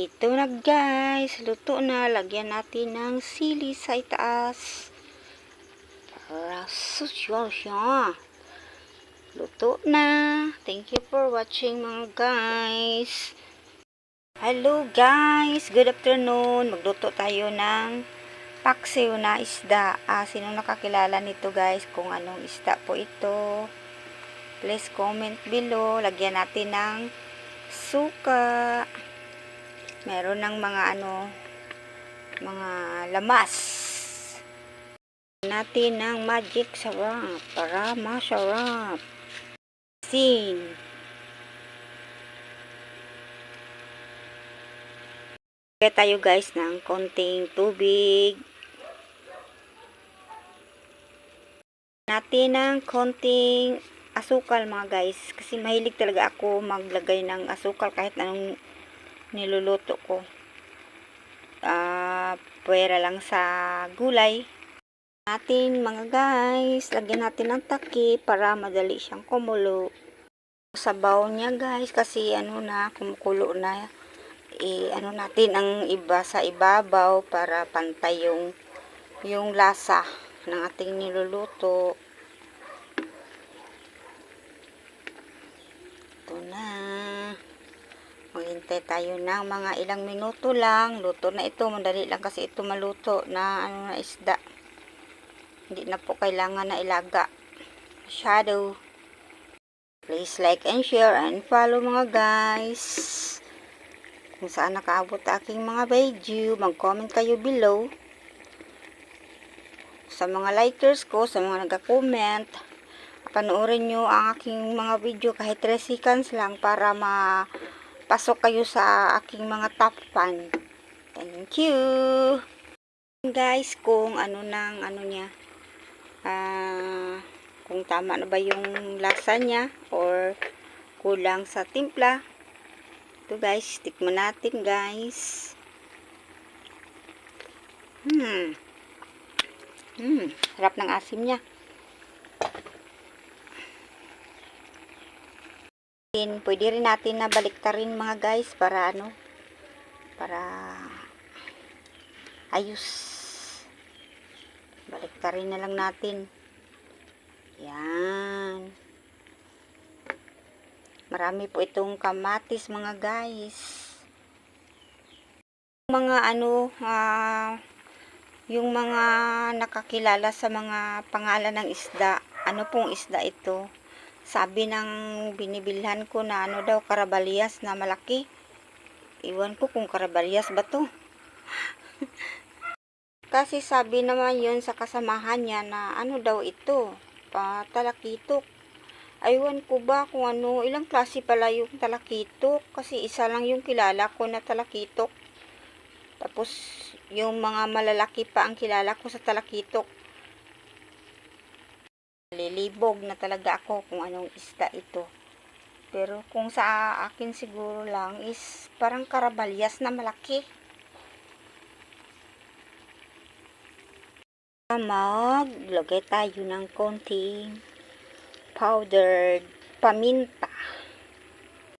Ito na guys, luto na. Lagyan natin ng sili sa itaas. Para susyo siya. Luto na. Thank you for watching mga guys. Hello guys, good afternoon. Magluto tayo ng paksiw na isda. Ah, sino nakakilala nito guys kung anong isda po ito? Please comment below. Lagyan natin ng suka. Meron ng mga ano, mga lamas. Natin ng magic sarap para masarap. Sin. Kaya tayo guys ng konting tubig. Natin ng konting asukal mga guys. Kasi mahilig talaga ako maglagay ng asukal kahit anong niluluto ko. Ah, pwera lang sa gulay. Natin mga guys, lagyan natin ng taki para madali siyang kumulo. Sabaw niya guys kasi ano na kumukulo na eh, ano natin ang iba sa ibabaw para pantay yung yung lasa ng ating niluluto. Ito na. Maghintay tayo ng mga ilang minuto lang. Luto na ito. Madali lang kasi ito maluto na ano na isda. Hindi na po kailangan na ilaga. Masyado. Please like and share and follow mga guys. Kung saan nakaabot aking mga video, mag-comment kayo below. Sa mga likers ko, sa mga nag-comment, panoorin nyo ang aking mga video kahit 3 seconds lang para mapasok kayo sa aking mga top fan. Thank you! Guys, kung ano nang ano niya, ah, kung tama na ba yung lasa niya or kulang sa timpla, ito guys, tikman natin guys. Hmm. Hmm, sarap ng asim niya. Din, pwede rin natin na baliktarin mga guys para ano, para ayos. Baliktarin na lang natin. Yan. Marami po itong kamatis mga guys. Mga ano, ah, yung mga nakakilala sa mga pangalan ng isda. Ano pong isda ito? Sabi ng binibilhan ko na ano daw, karabalyas na malaki. Iwan ko kung karabalyas ba to. Kasi sabi naman yun sa kasamahan niya na ano daw ito, pa talakitok. Aywan ko ba kung ano, ilang klase pala yung talakitok. Kasi isa lang yung kilala ko na talakitok. Tapos, yung mga malalaki pa ang kilala ko sa talakitok. Lilibog na talaga ako kung anong isda ito. Pero kung sa akin siguro lang is parang karabalyas na malaki. Maglagay tayo ng konting powdered paminta.